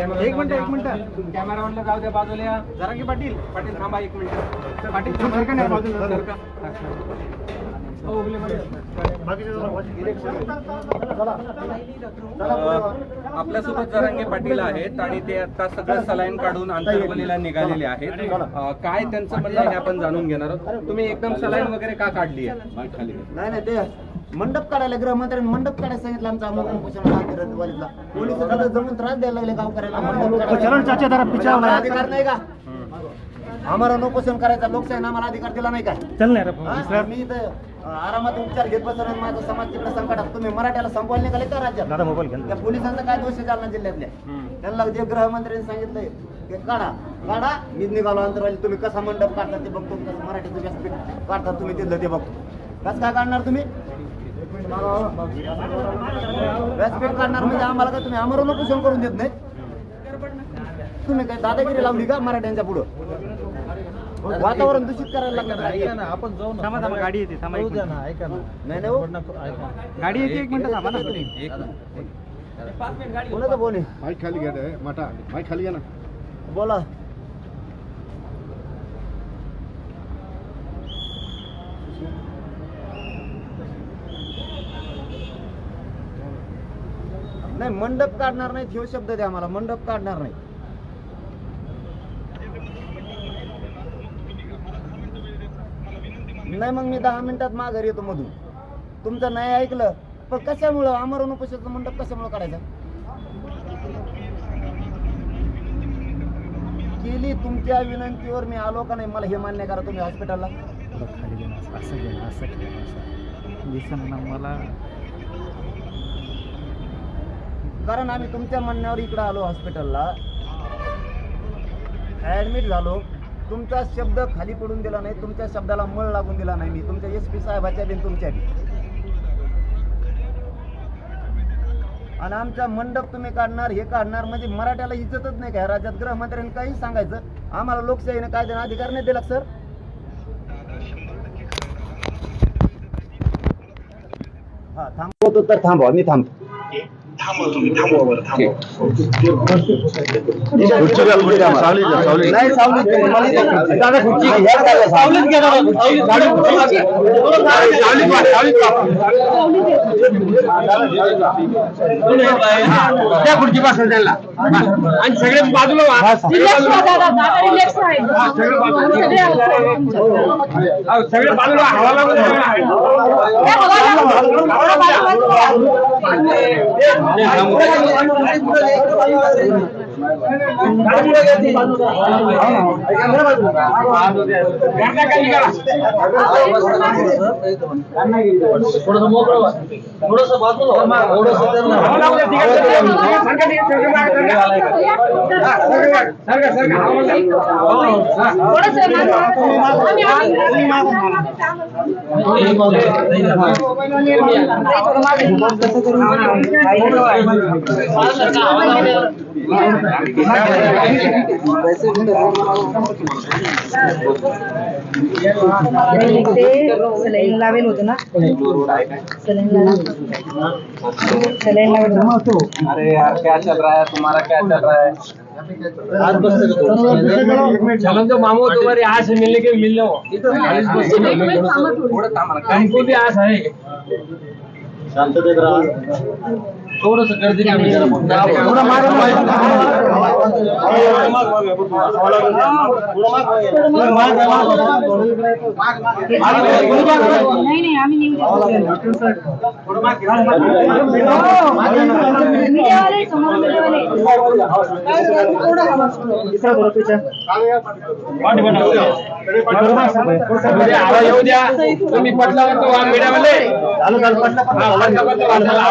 एक मिनिट एक minute. Camera म्हणलं जाऊ द्या बाजूला या. जरांगी पाटील. पाटील थांबा एक मिनिट. पाटील सरका नाही बाजूला सरका. हो, उगले मध्ये. अं, आपल्यासोबत जरांगे पाटील आहेत आणि ते आता सगळं सलाईन काढून आंतरवलीला निघालेले आहेत. अं, काय त्यांचं म्हणणं आहे हे आपण जाणून घेणार आहोत. तुम्ही एकदम सलाईन वगैरे का काढली आहे? नाही नाही ते मंडप काढायला गृहमंत्र्यांनी मंडप काढायला सांगितलं आमचा पोलीस दादा जमून त्रास द्यायला लागले गावकऱ्यांना. मंडप काढायला. आम्हाला अधिकार नाही का? आम्हाला नोपोषण करायचा लोकशाहीने आम्हाला अधिकार दिला नाही का? चल नाही? मी इथं आरामात उपचार घेत आणि माझा समाज तिकडे संकटात. तुम्ही मराठ्याला संपवायला निघाले का राज्यात? मोबाईल त्या पोलिसांचा काय दोष जालना जिल्ह्यातल्या त्यांना जे गृहमंत्र्यांनी सांगितलंय ते काढा. काढा मी निघालो अंतरवाली. तुम्ही कसा मंडप काढता ते बघतो. कसं मराठीचं व्यासपीठ काढता तुम्ही तिथलं ते बघतो. कसं काय काढणार तुम्ही? व्यासपीठ काढणार म्हणजे आम्हाला काय तुम्ही आमरण उपोषण करून देत नाही तुम्ही काय दादागिरी लावली का मराठ्यांच्या पुढं? वातावरण दूषित करायला लागलं आपण जाऊ ना. थांबा थांबा गाडी येते थांबा. ऐका ना. नाही नाही हो. गाडी येते एक मिनिट थांबा ना. कोणाचं बोल आहे? माईक खाली घ्या माटा माईक खाली घ्या ना. बोला. नाही मंडप काढणार नाही ठेव शब्द द्या मला मंडप काढणार नाही. नाही मग मी दहा मिनिटात माघारी येतो मधून. तुमचं नाही ऐकलं पण कशामुळं अमरण उपोषणाचं मंडप कशामुळं काढायचं? केली तुमच्या विनंतीवर मी आलो का नाही मला हे मान्य करा तुम्ही हॉस्पिटलला असं असं ना मला कारण आम्ही तुमच्या म्हणण्यावर इकडं आलो हॉस्पिटलला. ऍडमिट झालो. तुमचा शब्द खाली पडून दिला नाही तुमच्या शब्दाला मळ लागून दिला नाही मी तुमच्या एस पी साहेबाच्या बिन तुमच्या बी. आणि आमचा मंडप तुम्ही काढणार हे काढणार म्हणजे मराठ्याला इज्जतच नाही काय? राज्यात गृहमंत्र्यांनी काही सांगायचं. आम्हाला लोकशाहीने कायद्याने अधिकार नाही दिला सर. हा थांबवतो तर थांबवा मी थांबतो. काय सावलीत घ्या दादा खुर्ची. त्या खुर्ची पासून त्यांना. आणि सगळे बाजूला व्हा. रिलॅक्स व्हा दादा. दादा रिलॅक्स राहा सगळे बाजूला. हवा लागून द्या. त्या सलाईन लावेल होतं ना सलाईन सलाईन लावेल अरे यार क्या चल रहा. है तुम्हारा क्या चल रहा है चलो तो मामू तुम्हारी आज से मिलने के मिल लो थोडं थांबा आस है थोडस गर्दी कमी करा. थोडं मागं नाही नाही आम्ही मीडियावाले समोर मीडियावाले. आवाज येऊ द्या. तुम्ही पटला तो मीडियामध्ये हा, पटला,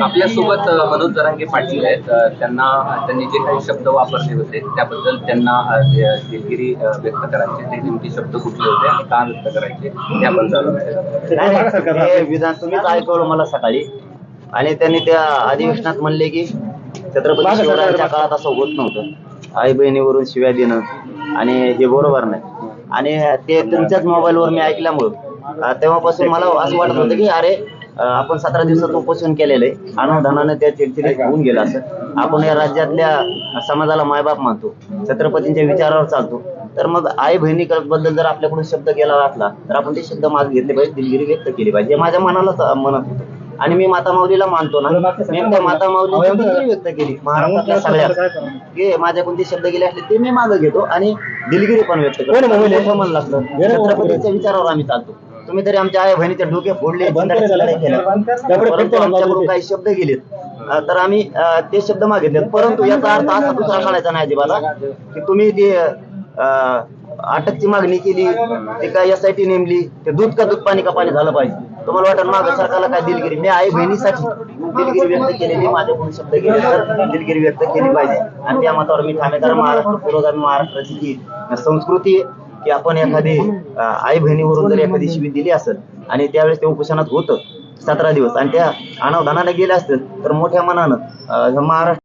आपल्यासोबत मनोज जरांगे पाटील आहेत. त्यांना त्यांनी जे काही शब्द वापरले होते त्याबद्दल त्यांना दिलगिरी व्यक्त करायचे. ते नेमके शब्द कुठले होते आणि का व्यक्त करायचे ते आपण जाणून विधान तुम्हीच ऐकवलं मला सकाळी. आणि त्यांनी त्या अधिवेशनात म्हणले की छत्रपती शिवरायांच्या काळात असं होत नव्हतं. आई बहिणीवरून शिव्या देणं आणि हे बरोबर नाही. आणि ते तुमच्याच मोबाईलवर मी ऐकल्यामुळं तेव्हापासून मला असं वाटत होतं की अरे आपण सतरा दिवसाचं उपोषण केलेलं आहे. अनुदानानं त्या चिडचिडीत होऊन गेलं असं. आपण या राज्यातल्या समाजाला मायबाप मानतो. छत्रपतींच्या विचारावर चालतो. तर मग आई बहिणी बद्दल जर आपल्याकडून शब्द गेला असला तर आपण ते शब्द मागे घेतले पाहिजे दिलगिरी व्यक्त केली पाहिजे. माझ्या मनाला म्हणत होतं. आणि मी माता माऊलीला मानतो ना. मी त्या माता माऊलीची दिलगिरी व्यक्त केली महाराष्ट्रातल्या सगळ्या की माझ्याकडून ते शब्द गेले असले ते मी मागे घेतो आणि दिलगिरी पण व्यक्त करतो. मन लागतं. छत्रपतीच्या विचारावर आम्ही चालतो. तुम्ही तरी आमच्या आई बहिणीचे डोके फोडले. परंतु आमच्याकडून काही शब्द गेलेत. तर आम्ही ते शब्द मागितले परंतु याचा अर्थ असा दुसरा काढायचा नाही अजिबात की तुम्ही ते अटकची मागणी केली ते काय एसआयटी नेमली ते दूध का दूध पाणी का पाणी झालं पाहिजे? तुम्हाला वाटत माझ्या सरकारला काय दिलगिरी? मी आई बहिणीसाठी दिलगिरी व्यक्त केलेली माझ्याकडून शब्द गेले तर दिलगिरी व्यक्त केली पाहिजे. आणि त्या मतावर मी ठाणेकर महाराष्ट्र पुरोगामी महाराष्ट्राची जी संस्कृती की आपण एखादी आई बहिणीवरून जर एखादी शिवी दिली असेल आणि त्यावेळेस ते उपोषणात होतं सतरा दिवस आणि त्या अनावधानाने गेले असतील तर मोठ्या मनानं महाराष्ट्र